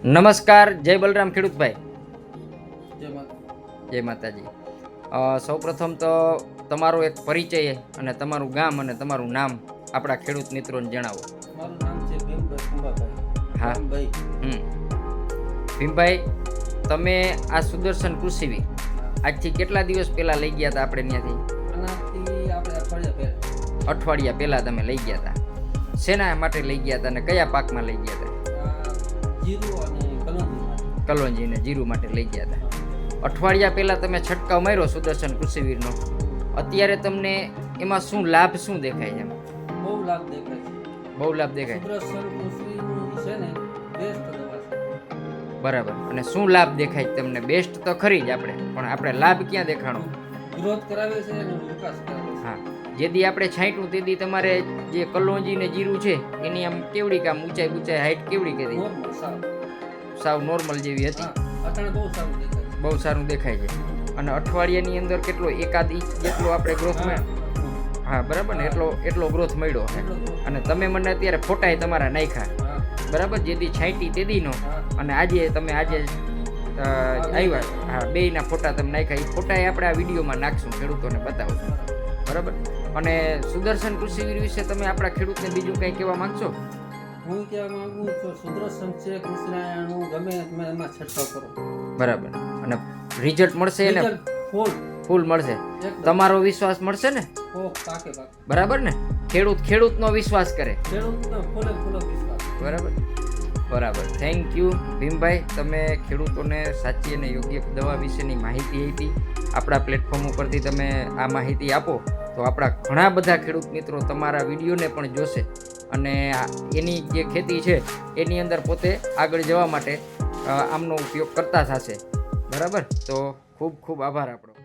નમસ્કાર જય બલરામ ખેડૂતભાઈ. જય માતાજી. સૌ સૌપ્રથમ તો તમારો એક પરિચય અને તમારું ગામ અને તમારું નામ આપણા ખેડૂત મિત્રોને જણાવો. હા. હમ. ભીમભાઈ તમે આ સુદર્શન કૃષિવી આજથી કેટલા દિવસ પહેલાં લઈ ગયા હતા આપણે ત્યાંથી અઠવાડિયા પહેલાં. તમે લઈ ગયા હતા શેના માટે લઈ ગયા હતા અને કયા પાકમાં લઈ ગયા હતા આ જીરું માટે લઈ ગયા હતા. અઠવાડિયા પહેલાં તમે છંટકાવ માર્યો સુદર્શન કૃષિવીરનો અત્યારે તમને એમાં શું લાભ શું દેખાય છે? બહુ લાભ દેખાય છે. બહુ લાભ દેખાય છે. ને બેસ્ટ બરાબર. અને શું લાભ દેખાય તમને? બેસ્ટ તો ખરી જ આપણે. પણ આપણે લાભ ક્યાં દેખાણો? ગ્રોથ કરાવે છે અને વિકાસ કરાવે છે. હા. જેદી આપણે છાંટ્યું તેદી તમારે જે કલોંજી ને જીરું છે એની આમ કેવડી કામ ઊંચાઈ ઊંચાઈ હાઈટ કેવડી કરી? સાવ. નોર્મલ જેવી હતી. બહુ સારું દેખાય. છે. અને અઠવાડિયાની અંદર કેટલો એકાદ ઇંચ જેટલો આપણે ગ્રોથ હા. હા બરાબર ને? એટલો એટલો ગ્રોથ મળ્યો. અને તમે મને અત્યારે ફોટાએ તમારા નાખ્યા. બરાબર બરાબર? જેદી છાંટી તેદીનો. અને આજે તમે આજે આવ્યા. હા બેયના ફોટા તમે નાખ્યા. એ ફોટા આપણે આ વિડીયોમાં નાખશું ખેડૂતોને બતાવશું. બરાબર? અને સુદર્શન કૃષિવીર વિશે તમે આપણા ખેડૂતને બીજું કંઈ કહેવા માંગશો? હું કહેવા માંગુ છું સુદર્શન છે કૃષ્ણાયણનું ગમે તમે એમાં છંટકાવ કરો. બરાબર. અને રિઝલ્ટ મળશે એને? ફૂલ ફૂલ મળશે. તમારો વિશ્વાસ મળશે ને? ઓહ, પાકે પાકે. બરાબર ને? ખેડૂત ખેડૂતનો વિશ્વાસ કરે. ખેડૂતનો ફૂલે ફૂલે વિશ્વાસ. બરાબર. બરાબર. Thank you Bhimbhai. તમે ખેડૂતોને સાચી અને યોગ્ય દવા વિશેની માહિતી આપી. આપણા પ્લેટફોર્મ ઉપરથી તમે આ માહિતી આપો. તો આપણા ઘણા બધા ખેડૂત મિત્રો તમારા વિડીયોને પણ જોશે. અને એની જે ખેતી છે, એની અંદર પોતે આગળ જવા માટે આમનો ઉપયોગ કરતા થશે. બરાબર? તો ખૂબ ખૂબ આભાર આપણો.